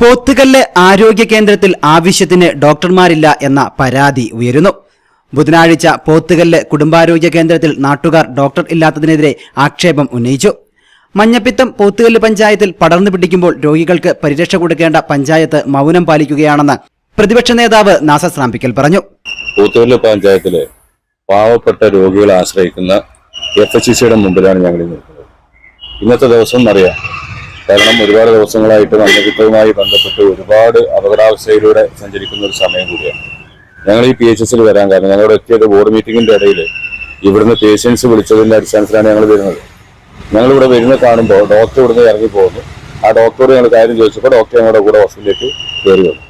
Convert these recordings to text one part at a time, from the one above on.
പോത്തുകല്ല് ആരോഗ്യ കേന്ദ്രത്തിൽ ആവശ്യത്തിന് ഡോക്ടർമാരില്ല എന്ന പരാതി ഉയരുന്നു. ബുധനാഴ്ച പോത്തുകല്ല് കുടുംബാരോഗ്യ കേന്ദ്രത്തിൽ നാട്ടുകാർ ഡോക്ടർ ഇല്ലാത്തതിനെതിരെ ആക്ഷേപം ഉന്നയിച്ചു. മഞ്ഞപ്പിത്തം പോത്തുകല്ല് പഞ്ചായത്തിൽ പടർന്നു പിടിക്കുമ്പോൾ രോഗികൾക്ക് പരിരക്ഷ കൊടുക്കേണ്ട പഞ്ചായത്ത് മൗനം പാലിക്കുകയാണെന്ന് പ്രതിപക്ഷ നേതാവ് നാസർ സ്രാമ്പിക്കൽ പറഞ്ഞു. പോത്തുകല്ല് പഞ്ചായത്തിലെ പാവപ്പെട്ട രോഗികളെ ആശ്രയിക്കുന്ന എഫ് എച്ച് സിയുടെ മുമ്പിലാണ് ഞങ്ങൾ ഇന്നത്തെ ദിവസം എന്നറിയാം കാരണം ഒരുപാട് ദിവസങ്ങളായിട്ട് മഞ്ഞപ്പിത്തവുമായി ബന്ധപ്പെട്ട് ഒരുപാട് അപകടാവസ്ഥയിലൂടെ സഞ്ചരിക്കുന്ന ഒരു സമയം കൂടിയാണ്. ഞങ്ങൾ ഈ പി എച്ച് എസിൽ വരാൻ കാരണം ഞങ്ങളുടെ എത്തിയത് ബോർഡ് മീറ്റിംഗിന്റെ ഇടയിൽ. ഇവിടുന്ന് പേഷ്യൻസ് വിളിച്ചതിന്റെ അടിസ്ഥാനത്തിലാണ് ഞങ്ങൾ വരുന്നത്. ഞങ്ങൾ ഇവിടെ വരുന്ന കാണുമ്പോൾ ഡോക്ടർ ഇവിടുന്ന് ഇറങ്ങി പോകുന്നു. ആ ഡോക്ടറോട് ഞങ്ങൾ കാര്യം ചോദിച്ചപ്പോൾ ഡോക്ടർ ഞങ്ങളുടെ കൂടെ ഹോസ്പിറ്റലിലേക്ക് കയറി വന്നു.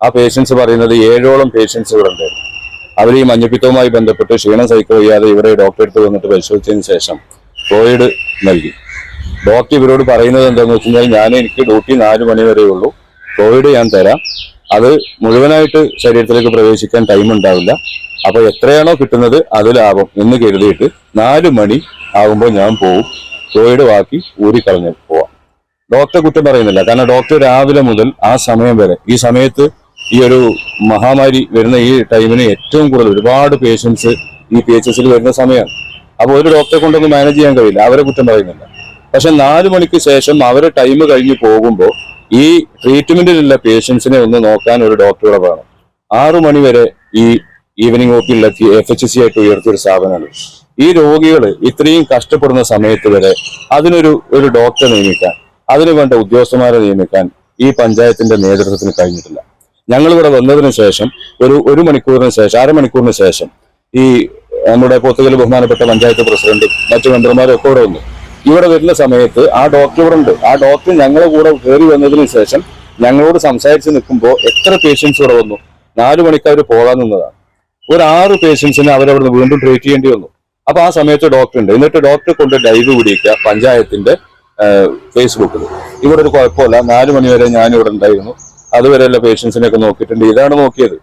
ആ പേഷ്യൻസ് പറയുന്നത് ഏഴോളം പേഷ്യൻസ് ഇവിടെ ഉണ്ടായിരുന്നു അവർ ഈ മഞ്ഞപ്പിത്തവുമായി ബന്ധപ്പെട്ട് ക്ഷീണം സഹിക്കുക ഇവിടെ ഡോക്ടറെ അടുത്ത് വന്നിട്ട് പരിശോധിച്ചതിന് ശേഷം കോവിഡ് നൽകി. ഡോക്ടർ ഇവരോട് പറയുന്നത് എന്താണെന്ന് വെച്ച് കഴിഞ്ഞാൽ ഞാൻ എനിക്ക് ഡ്യൂട്ടി നാല് മണി വരെ ഉള്ളൂ. കോവിഡ് ഞാൻ തരാം. അത് മുഴുവനായിട്ട് ശരീരത്തിലേക്ക് പ്രവേശിക്കാൻ ടൈം ഉണ്ടാവില്ല. അപ്പോൾ എത്രയാണോ കിട്ടുന്നത് അത് ലാഭം എന്ന് കരുതിയിട്ട് നാല് മണി ആകുമ്പോൾ ഞാൻ പോവും. കോവിഡ് ബാക്കി ഊരിക്കളഞ്ഞ് പോവാം. ഡോക്ടറെ കുറ്റം പറയുന്നില്ല. കാരണം ഡോക്ടർ രാവിലെ മുതൽ ആ സമയം വരെ ഈ സമയത്ത് ഈ ഒരു മഹാമാരി വരുന്ന ഈ ടൈമിന് ഏറ്റവും കൂടുതൽ ഒരുപാട് പേഷ്യൻസ് ഈ പി എച്ച് എസിൽ വരുന്ന സമയമാണ്. അപ്പോൾ ഒരു ഡോക്ടറെ കൊണ്ടൊന്നും മാനേജ് ചെയ്യാൻ കഴിയില്ല. അവരെ കുറ്റം പറയുന്നില്ല. പക്ഷെ നാല് മണിക്ക് ശേഷം അവരെ ടൈം കഴിഞ്ഞ് പോകുമ്പോൾ ഈ ട്രീറ്റ്മെന്റിലുള്ള പേഷ്യൻസിനെ ഒന്ന് നോക്കാൻ ഒരു ഡോക്ടറുടെ വേണം. ആറു മണി വരെ ഈ ഈവനിങ് ഓപ്പിലുള്ള എഫ് എച്ച് സി ആയിട്ട് ഉയർത്തിയ ഒരു സ്ഥാപനമാണ്. ഈ രോഗികൾ ഇത്രയും കഷ്ടപ്പെടുന്ന സമയത്ത് വരെ അതിനൊരു ഒരു ഡോക്ടറെ നിയമിക്കാൻ അതിനു വേണ്ട ഉദ്യോഗസ്ഥന്മാരെ നിയമിക്കാൻ ഈ പഞ്ചായത്തിന്റെ നേതൃത്വത്തിന് കഴിഞ്ഞിട്ടില്ല. ഞങ്ങൾ ഇവിടെ വന്നതിന് ശേഷം ഒരു ഒരു മണിക്കൂറിന് ശേഷം അരമണിക്കൂറിന് ശേഷം ഈ നമ്മുടെ പൊത്തുകൽ ബഹുമാനപ്പെട്ട പഞ്ചായത്ത് പ്രസിഡന്റും മറ്റു മെമ്പർമാരും ഒക്കെ ഇവിടെ വന്നു. ഇവിടെ വരുന്ന സമയത്ത് ആ ഡോക്ടർ ഇവിടെ ഉണ്ട്. ആ ഡോക്ടർ ഞങ്ങളുടെ കൂടെ കയറി വന്നതിന് ശേഷം ഞങ്ങളോട് സംസാരിച്ച് നിൽക്കുമ്പോൾ എത്ര പേഷ്യൻസ് ഇവിടെ വന്നു? നാലു മണിക്ക് അവർ പോകാൻ നിന്നതാണ്. ഒരു ആറ് പേഷ്യൻസിനെ അവരവിടുന്ന് വീണ്ടും ട്രീറ്റ് ചെയ്യേണ്ടി വന്നു. അപ്പൊ ആ സമയത്ത് ഡോക്ടർ ഉണ്ട്. എന്നിട്ട് ഡോക്ടറെ കൊണ്ട് ഡൈവ് പിടിക്കുക പഞ്ചായത്തിന്റെ ഫേസ്ബുക്കിൽ ഇവിടെ ഒരു കുഴപ്പമില്ല. നാല് മണിവരെ ഞാൻ ഇവിടെ ഉണ്ടായിരുന്നു. അതുവരെയുള്ള പേഷ്യൻസിനെ ഒക്കെ നോക്കിയിട്ടുണ്ട്. ഇതാണ് നോക്കിയത്.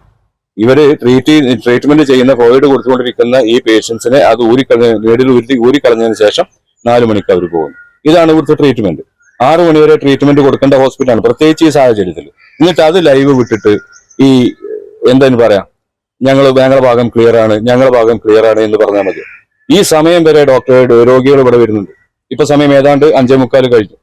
ഇവർ ട്രീറ്റ് ട്രീറ്റ്മെന്റ് ചെയ്യുന്ന കോവിഡ് കൊടുത്തുകൊണ്ടിരിക്കുന്ന ഈ പേഷ്യൻസിനെ അത് ഊരിക്കളഞ്ഞ നേടിൽ ഊരി ഊരിക്കളഞ്ഞതിന് ശേഷം നാല് മണിക്ക് അവർ പോകുന്നു. ഇതാണ് ഇവിടുത്തെ ട്രീറ്റ്മെന്റ് ആറു മണിവരെ ട്രീറ്റ്മെന്റ് കൊടുക്കേണ്ട ഹോസ്പിറ്റലാണ് പ്രത്യേകിച്ച് ഈ സാഹചര്യത്തിൽ എന്നിട്ട് അത് ലൈവ് വിട്ടിട്ട് ഈ എന്താ പറയാം? ഞങ്ങൾ ഞങ്ങളുടെ ഭാഗം ക്ലിയർ ആണ് ഞങ്ങളുടെ ഭാഗം ക്ലിയർ ആണ് എന്ന് പറഞ്ഞാൽ മതി. ഈ സമയം വരെ ഡോക്ടർ രോഗികൾ ഇവിടെ വരുന്നുണ്ട്. ഇപ്പൊ സമയം ഏതാണ്ട് അഞ്ചേ മുക്കാൽ കഴിഞ്ഞു.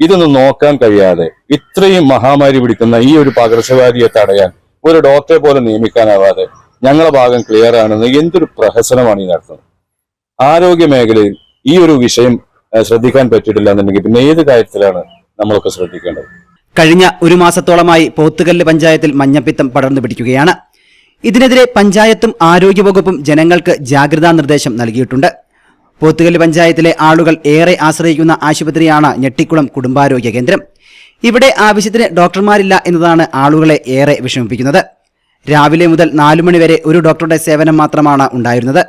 ഇതൊന്നും നോക്കാൻ കഴിയാതെ ഇത്രയും മഹാമാരി പിടിക്കുന്ന ഈ ഒരു പകർച്ചവ്യാധിയെ തടയാൻ ഒരു ഡോക്ടറെ പോലെ നിയമിക്കാനാവാതെ ഞങ്ങളുടെ ഭാഗം ക്ലിയർ ആണെന്ന് എന്തൊരു പ്രഹസനമാണ് ഈ നടത്തുന്നത്. ആരോഗ്യ മേഖലയിൽ ഈ ഒരു വിഷയം ശ്രദ്ധിക്കാൻ പറ്റിയിട്ടില്ല എന്നുണ്ടെങ്കിൽ പിന്നെ ഏത് കാര്യത്തിലാണ് നമ്മളൊക്കെ ശ്രദ്ധിക്കേണ്ടത്? കഴിഞ്ഞ ഒരു മാസത്തോളമായി പോത്തുകല്ല് പഞ്ചായത്തിൽ മഞ്ഞപ്പിത്തം പടർന്നു പിടിക്കുകയാണ്. ഇതിനെതിരെ പഞ്ചായത്തും ആരോഗ്യവകുപ്പും ജനങ്ങൾക്ക് ജാഗ്രതാ നിർദ്ദേശം നൽകിയിട്ടുണ്ട്. പോത്തുകല്ല് പഞ്ചായത്തിലെ ആളുകൾ ഏറെ ആശ്രയിക്കുന്ന ആശുപത്രിയാണ് ഞെട്ടിക്കുളം കുടുംബാരോഗ്യ കേന്ദ്രം. ഇവിടെ ആവശ്യത്തിന് ഡോക്ടർമാരില്ല എന്നതാണ് ആളുകളെ ഏറെ വിഷമിപ്പിക്കുന്നത്. രാവിലെ മുതൽ നാലു മണിവരെ ഒരു ഡോക്ടറുടെ സേവനം മാത്രമാണ് ഉണ്ടായിരുന്നത്.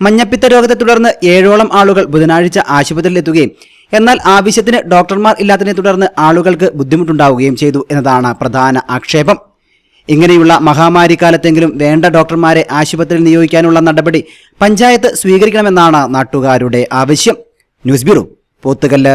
മഞ്ഞപ്പിത്ത രോഗത്തെ തുടർന്ന് ഏഴോളം ആളുകൾ ബുധനാഴ്ച ആശുപത്രിയിൽ ആശുപത്രിയിലെത്തുകയും എന്നാൽ ആവശ്യത്തിന് ഡോക്ടർമാർ ഇല്ലാത്തതിനെ തുടർന്ന് ആളുകൾക്ക് ബുദ്ധിമുട്ടുണ്ടാവുകയും ചെയ്തു എന്നതാണ് പ്രധാന ആക്ഷേപം. ഇങ്ങനെയുള്ള മഹാമാരി കാലത്തെങ്കിലും വേണ്ട ഡോക്ടർമാരെ ആശുപത്രിയിൽ നിയോഗിക്കാനുള്ള നടപടി പഞ്ചായത്ത് സ്വീകരിക്കണമെന്നാണ് നാട്ടുകാരുടെ ആവശ്യം. News bureau Pothukallu.